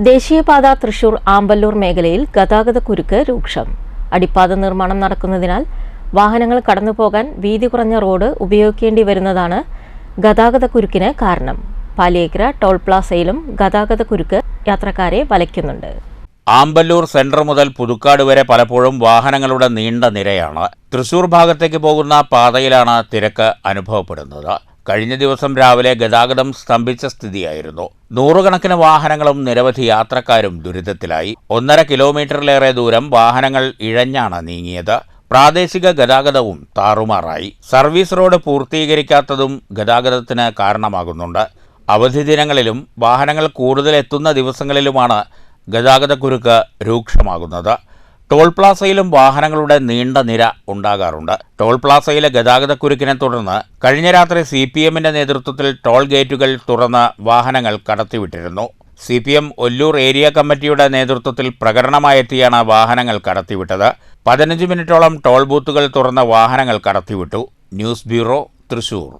ദേശീയപാത തൃശൂർ ആമ്പല്ലൂർ മേഖലയിൽ ഗതാഗതക്കുരുക്ക് രൂക്ഷം. അടിപ്പാത നിർമ്മാണം നടക്കുന്നതിനാൽ വാഹനങ്ങൾ കടന്നുപോകാൻ വീതി കുറഞ്ഞ റോഡ് ഉപയോഗിക്കേണ്ടി വരുന്നതാണ് ഗതാഗതക്കുരുക്കിന് കാരണം. പാലിയേക്കര ടോൾ പ്ലാസയിലും ഗതാഗതക്കുരുക്ക് യാത്രക്കാരെ വലയ്ക്കുന്നുണ്ട്. ആമ്പല്ലൂർ സെന്റർ മുതൽ പുതുക്കാട് വരെ പലപ്പോഴും വാഹനങ്ങളുടെ നീണ്ട നിരയാണ്. തൃശൂർ ഭാഗത്തേക്ക് പോകുന്ന പാതയിലാണ് തിരക്ക് അനുഭവപ്പെടുന്നത്. കഴിഞ്ഞ ദിവസം രാവിലെ ഗതാഗതം സ്തംഭിച്ച സ്ഥിതിയായിരുന്നു. നൂറുകണക്കിന് വാഹനങ്ങളും നിരവധി യാത്രക്കാരും ദുരിതത്തിലായി. ഒന്നര കിലോമീറ്ററിലേറെ ദൂരം വാഹനങ്ങൾ ഇഴഞ്ഞാണ് നീങ്ങിയത്. പ്രാദേശിക ഗതാഗതവും താറുമാറായി. സർവീസ് റോഡ് പൂർത്തീകരിക്കാത്തതും ഗതാഗതത്തിന് കാരണമാകുന്നുണ്ട്. അവധി ദിനങ്ങളിലും വാഹനങ്ങൾ കൂടുതൽ എത്തുന്ന ദിവസങ്ങളിലുമാണ് ഗതാഗതക്കുരുക്ക് രൂക്ഷമാകുന്നത്. ടോൾ പ്ലാസയിലും വാഹനങ്ങളുടെ നീണ്ട നിര ഉണ്ടാകാറുണ്ട്. ടോൾ പ്ലാസയിലെ ഗതാഗതക്കുരുക്കിനെ തുടർന്ന് കഴിഞ്ഞ രാത്രി സി പി എമ്മിന്റെ നേതൃത്വത്തിൽ ടോൾ ഗേറ്റുകൾ തുറന്ന് വാഹനങ്ങൾ കടത്തിവിട്ടിരുന്നു. C P M Ollur area കമ്മിറ്റിയുടെ നേതൃത്വത്തിൽ പ്രകടനമായെത്തിയാണ് വാഹനങ്ങൾ കടത്തിവിട്ടത്. പതിനഞ്ച് മിനിറ്റോളം ടോൾ ബൂത്തുകൾ തുറന്ന വാഹനങ്ങൾ കടത്തിവിട്ടു. News bureau Thrissur.